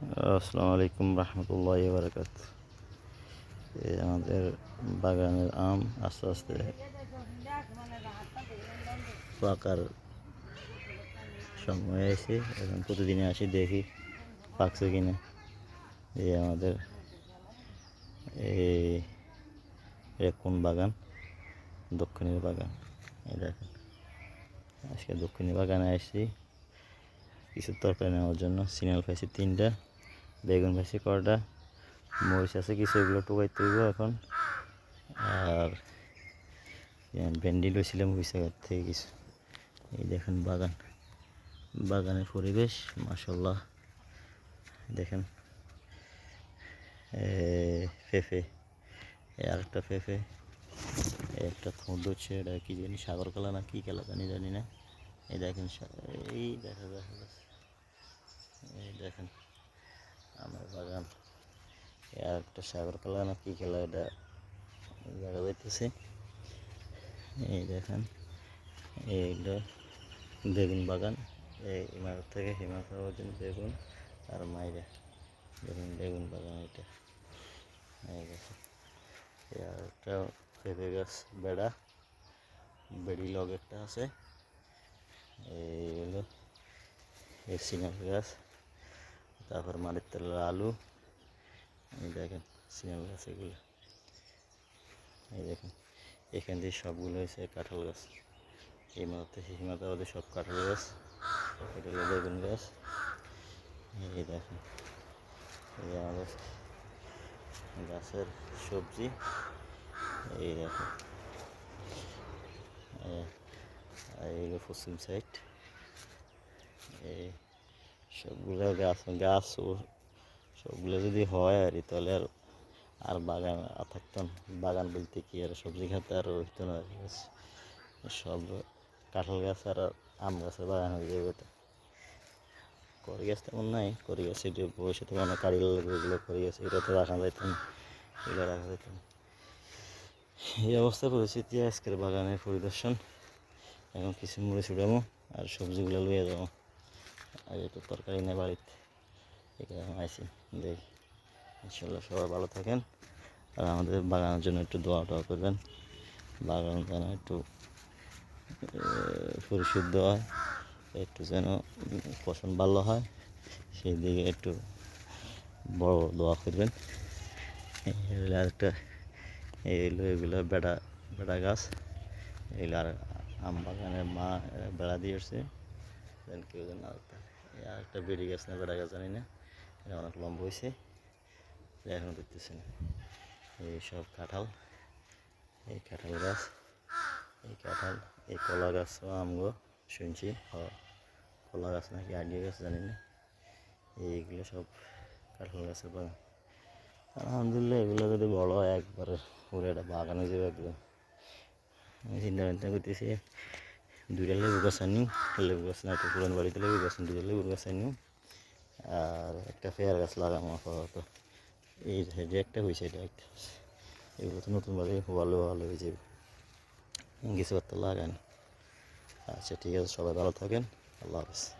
আসসালামু আলাইকুম রহমতুল্লাহ বারকাত এই আমাদের বাগানের আম আস্তে আস্তে পাকার সময় এসে এখন প্রতিদিনে আসি, দেখি পাকছে কিনা। এই আমাদের এই কোন বাগান, দক্ষিণের বাগান। এই দেখেন, আজকে দক্ষিণী বাগানে আসছি। কিছু তরকারি নেওয়ার জন্য। সিনাল পাইছি তিনটা। বেগুন পাইছি কটা মরিচ আছে কিছু এগুলো টুকাইতে হইব এখন। আর ভেন্ডি লইছিলাম হুইসাগার থেকে কিছু। এই দেখেন বাগান বাগানের পরিবেশ মাসাল্লাহ দেখেন এ, পেঁপে এই আরেকটা পেঁপে একটা থোঁদ হচ্ছে এটা কি জানি সাগর কালা না কী কালা জানি জানি না। এই দেখেন এই দেখা দেখা এই দেখেন। আমার বাগান আর একটা সাগর কালা না, কি খেলা এটা? দেখা যাইতেছে এই দেখেন এইটা বেগুন বাগান, এই ইমারত থেকে হিমাচল পর্যন্ত বেগুন আর মাইরে দেখুন বেগুন বাগান এটা এই দেখেন আর একটা পেঁপে গাছ বেড়া, বেড়ি লগ একটা আছে, এই হলো এই সিনার গাছ। তারপর মাটির তলার আলু। এই দেখেন সিনার গাছ এগুলো। এই দেখেন, এখান থেকে সবগুলো হয়েছে কাঁঠাল গাছ। এই মাথাতে হিমাতাবাদে সব কাঁঠাল গাছ। এটা হলো বেগুন গাছ। এই দেখেন, এই আমাদের গাছের সবজি। এই দেখেন হলো পশ্চিম সাইড। এই সবগুলো গাছ গাছ সবগুলো যদি হয় আর তাহলে আর আর বাগান আর থাকতো না। বাগান বলতে কি, আর সবজি খেতে আর হইতো না। সব কাঁঠাল গাছ আর আম গাছের বাগান হয়ে যাবে এটা করি গাছ তেমন নাই, করি গাছ এটা ভবিষ্যতে মানে কাড়ি লাগবে এগুলো করি গাছ এটা তো রাখা যাইতো না, এগুলো রাখা যাইতো না। এই অবস্থা পরিস্থিতি আজকের বাগানের পরিদর্শন। এখন কিছু মুড়ে ছুটামো আর সবজিগুলো লইয়ে যাব। আর একটু তরকারি নেই বাড়িতে। এখানে আইসি দেখি ইনশাল্লাহ সবাই ভালো থাকেন। আর আমাদের বাগানের জন্য একটু দোয়া টোয়া করবেন। বাগান যেন একটু পরিশুদ্ধ হয়, একটু যেন ফসল ভালো হয়, সেই দিকে একটু বড় দোয়া করবেন। এই হলো আরেকটা, এই হলো এগুলো বেড়া বেড়া গাছ। এগুলো আর আম বাগানের মা বেড়া দিয়েছে। দেন কেউ যেন আরেকটা এই আরেকটা বেড়ি গাছ না, বেড়া গাছ, জানি না। এটা অনেক লম্বা হয়েছে। এখনও দেখতেছি না এই সব কাঁঠাল, এই কাঁঠাল গাছ, এই কাঁঠাল, এই কলা গাছ আমগো শুনছি। কলা গাছ নাকি আইডিয়া গাছ, জানি না। এইগুলো সব কাঁঠাল গাছের বাগান। আলহামদুলিল্লাহ, এগুলো যদি বড় হয়, একবারে পুরো একটা বাগান যাবে একদম। আমি চিন্তা ভাবনা করতেছি দুইটা লেবু গাছ আনি লেবু গাছ না তো পুরান বাড়িতে লেবু গাছ, দুইটা লেবু গাছ আনি আর একটা পেয়ার গাছ লাগাম আপাতত। এই যে একটা হয়েছে এটা একটা। এগুলো তো নতুন বাড়ি, ভালো ভালো হয়ে যাবে। কিছু একটা লাগান। আচ্ছা ঠিক আছে, সবাই ভালো থাকেন। আল্লাহ হাফিজ।